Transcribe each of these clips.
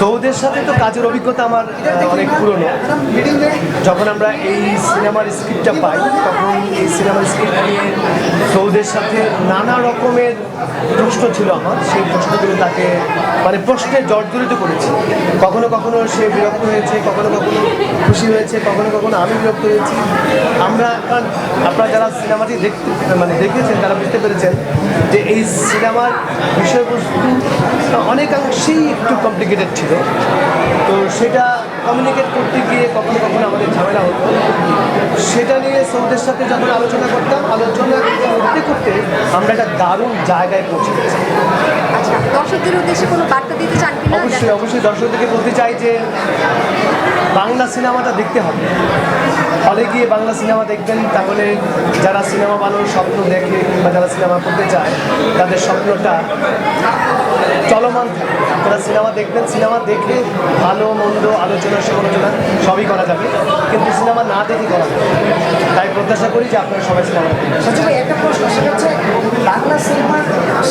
সৌদের সাথে তো কাজের অভিজ্ঞতা আমার অনেক পুরনো। যখন আমরা এই সিনেমার স্ক্রিপ্টটা পাই, তখন এই সিনেমার স্ক্রিপ্ট নিয়ে সৌদের সাথে নানা রকমের প্রশ্ন ছিল আমার। সেই প্রশ্নগুলো তাকে মানে প্রশ্নে জর্জরিত করেছি। কখনো কখনো সে বিরক্ত হয়েছে, কখনো কখনো খুশি হয়েছে, কখনো কখনো আমি বিরক্ত হয়েছি। আমরা কারণ আপনারা যারা সিনেমাটি দেখতে মানে দেখেছেন, তারা বুঝতে পেরেছেন যে এই সিনেমার বিষয়বস্তু অনেকাংশেই একটু কমপ্লিকেটেড ছিল। তো সেটা কমিউনিকেট করতে গিয়ে কখনো কখনো আমাদের ঝামেলা হতো। সেটা নিয়ে সৌদের সাথে যখন আলোচনা করতাম আলোচনা করতে করতে আমরা একটা দারুণ জায়গায় পৌঁছে গেছি। আচ্ছা দর্শকদের উদ্দেশ্যে কোনো বার্তা দিতে চান কিনা? অবশ্যই অবশ্যই দর্শকদেরকে বলতে চাই যে বাংলা সিনেমাটা দেখতে হবে। হলে গিয়ে বাংলা সিনেমা দেখবেন তাহলে যারা সিনেমা বানানোর স্বপ্ন দেখে কিংবা যারা সিনেমা করতে চায় তাদের স্বপ্নটা চলমান। থাকে আপনারা সিনেমা দেখবেন সিনেমা দেখে ভালো মন্দ আলোচনা সমালোচনা সবই করা যাবে। কিন্তু সিনেমা না দেখে করা যাবে তাই প্রত্যাশা করি যে আপনারা সবাই সিনেমা দেখবেন সচিব একটা প্রশ্ন সেটা হচ্ছে বাংলা সিনেমা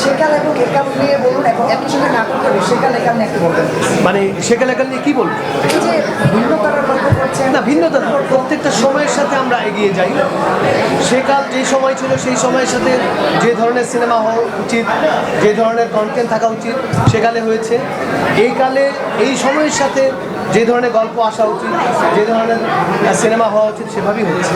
সেকাল এবং একাল নিয়ে বলুন এবং একই সঙ্গে নাটক করে সেকাল একাল নিয়ে একটু বলবেন? মানে সেকালেকাল নিয়ে কী বলব? এই যে ভিন্নতার না, ভিন্নতা না, প্রত্যেকটা সময়ের সাথে আমরা এগিয়ে যাই। সেকাল যে সময় ছিল, সেই সময়ের সাথে যে ধরনের সিনেমা হওয়া উচিত, যে ধরনের কন্টেন্ট থাকা উচিত সেকালে হয়েছে। এই কালে, এই সময়ের সাথে যে ধরনের গল্প আসা উচিত, যে ধরনের সিনেমা হওয়া উচিত, সেভাবেই হচ্ছে।